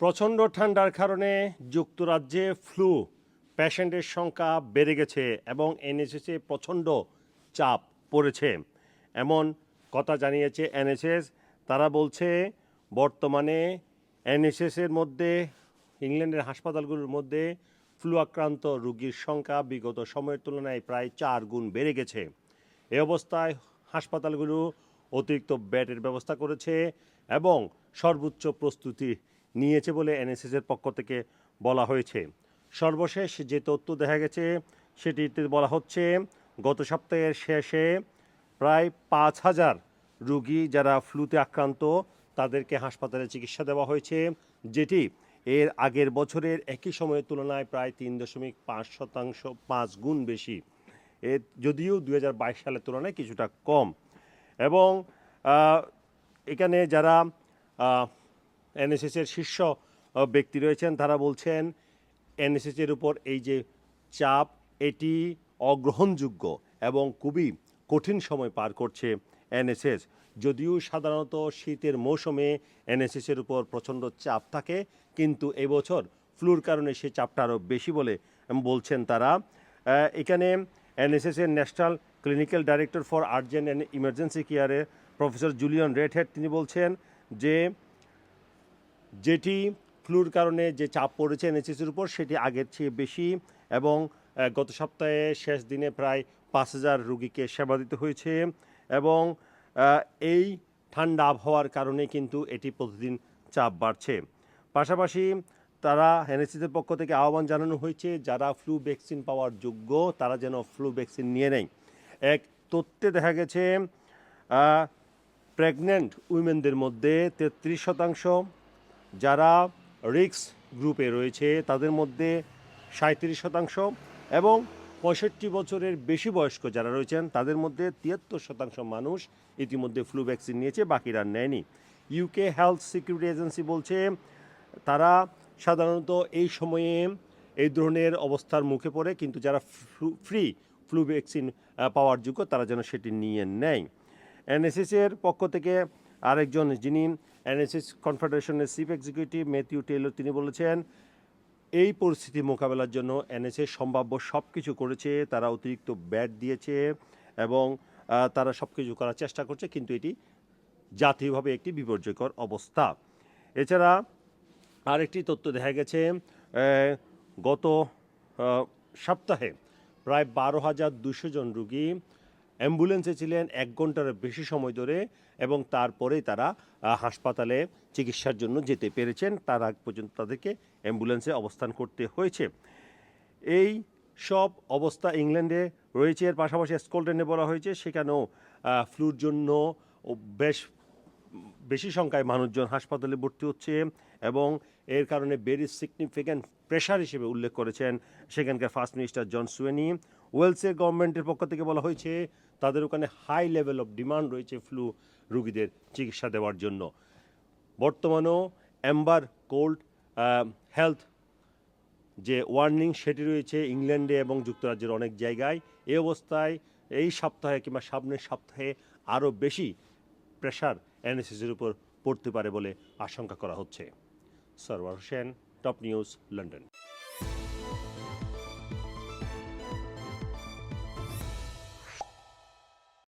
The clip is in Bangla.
প্রচণ্ড ঠান্ডার কারণে যুক্তরাজ্যে ফ্লু পেশেন্টের সংখ্যা বেড়ে গেছে এবং এনএসএসে প্রচণ্ড চাপ পড়েছে। এমন কথা জানিয়েছে এনএসএস তারা বলছে, বর্তমানে এনএসএসের মধ্যে, ইংল্যান্ডের হাসপাতালগুলোর মধ্যে ফ্লু আক্রান্ত রোগীর সংখ্যা বিগত সময়ের তুলনায় প্রায় চার গুণ বেড়ে গেছে। এ অবস্থায় হাসপাতালগুলো অতিরিক্ত বেডের ব্যবস্থা করেছে এবং সর্বোচ্চ প্রস্তুতি নিয়েছে বলে এনএসএসের পক্ষ থেকে বলা হয়েছে। সর্বশেষ যে তথ্য দেখা গেছে, সেটিতে বলা হচ্ছে, গত সপ্তাহের শেষে প্রায় পাঁচ হাজার রুগী যারা ফ্লুতে আক্রান্ত, তাদেরকে হাসপাতালে চিকিৎসা দেওয়া হয়েছে, যেটি এর আগের বছরের একই সময়ের তুলনায় প্রায় তিন দশমিক পাঁচ শতাংশ পাঁচ গুণ বেশি। এ যদিও দু হাজার বাইশ সালের তুলনায় কিছুটা কম। এবং এখানে যারা এনএসএসের শীর্ষ ব্যক্তি রয়েছেন। তারা বলছেন, এনএসএসের উপর এই যে চাপ, এটি অগ্রহণযোগ্য এবং খুবই কঠিন সময় পার করছে এনএসএস। যদিও সাধারণত শীতের মৌসুমে এনএসএসের উপর প্রচণ্ড চাপ থাকে, কিন্তু এবছর ফ্লুর কারণে সেই চাপটা আরও বেশি বলে বলছেন তারা। এখানে এনএসএসের national clinical director for urgent and emergency কেয়ারে প্রফেসর জুলিয়ন রেডহেড, তিনি বলছেন যে যেটি ফ্লুর কারণে যে চাপ পড়েছে এনএসএসের উপর, সেটি আগের চেয়ে বেশি এবং গত সপ্তাহে শেষ দিনে প্রায় পাঁচ হাজার রুগীকে সেবা দিতে হয়েছে এবং এই ঠান্ডা আবহাওয়ার কারণে কিন্তু এটি প্রতিদিন চাপ বাড়ছে। পাশাপাশি তারা এনএসএসের পক্ষ থেকে আহ্বান জানানো হয়েছে, যারা ফ্লু ভ্যাকসিন পাওয়ার যোগ্য, তারা যেন ফ্লু ভ্যাকসিন নিয়ে নেয়। এক তথ্যে দেখা গেছে প্রেগনেন্ট উইমেনদের মধ্যে তেত্রিশ শতাংশ যারা রিক্স গ্রুপে রয়েছে, তাদের মধ্যে সাঁত্রিশ শতাংশ এবং পঁয়ষট্টি বছরের বেশি বয়স্ক যারা রয়েছেন, তাদের মধ্যে তিয়াত্তর শতাংশ মানুষ ইতিমধ্যে ফ্লু ভ্যাকসিন নিয়েছে, বাকিরা নেয়নি। ইউকে হেলথ সিকিউরিটি এজেন্সি বলছে, তারা সাধারণত এই সময়ে এই ধরনের অবস্থার মুখে পড়ে, কিন্তু যারা ফ্রি ফ্লু ভ্যাকসিন পাওয়ার যোগ্য, তারা যেন সেটি নিয়ে নেয়। এনএসএসের পক্ষ থেকে আরেকজন যিনি এনএসএস কনফেডারেশনের চিফ এক্সিকিউটিভ, ম্যাথিউ টেইলর, তিনি বলেছেন, এই পরিস্থিতি মোকাবেলার জন্য এনএসএস সম্ভাব্য সব কিছু করেছে, তারা অতিরিক্ত ব্যাট দিয়েছে এবং তারা সব কিছু করার চেষ্টা করছে, কিন্তু এটি জাতীয়ভাবে একটি বিপর্যয়কর অবস্থা। এছাড়া আরেকটি তথ্য দেখা গেছে গত সপ্তাহে প্রায় বারো হাজার দুশো জন রুগী অ্যাম্বুলেন্সে ছিলেন এক ঘণ্টার বেশি সময় ধরে এবং তারপরেই তারা হাসপাতালে চিকিৎসার জন্য যেতে পেরেছেন। তার আগ পর্যন্ত তাদেরকে অ্যাম্বুলেন্সে অবস্থান করতে হয়েছে। এই সব অবস্থা ইংল্যান্ডে রয়েছে। এর পাশাপাশি স্কটল্যান্ডে বলা হয়েছে, সেখানেও ফ্লুর জন্য বেশ বেশি সংখ্যায় মানুষজন হাসপাতালে ভর্তি হচ্ছে এবং এর কারণে ভেরি সিগনিফিক্যান্ট প্রেশার হিসেবে উল্লেখ করেছেন সেখানকার ফার্স্ট মিনিস্টার জন সুয়েনি ওয়েলসের গভর্নমেন্টের পক্ষ থেকে বলা হয়েছে তাদের ওখানে হাই লেভেল অফ ডিমান্ড রয়েছে ফ্লু রুগীদের চিকিৎসা দেওয়ার জন্য। বর্তমানেও অ্যাম্বার কোল্ড হেলথ যে ওয়ার্নিং সেটি রয়েছে ইংল্যান্ডে এবং যুক্তরাজ্যের অনেক জায়গায়। এই অবস্থায় এই সপ্তাহে কিংবা সামনের সপ্তাহে আরও বেশি প্রেশার এনএসএসের উপর পড়তে পারে বলে আশঙ্কা করা হচ্ছে। Sarwar Hossain top news London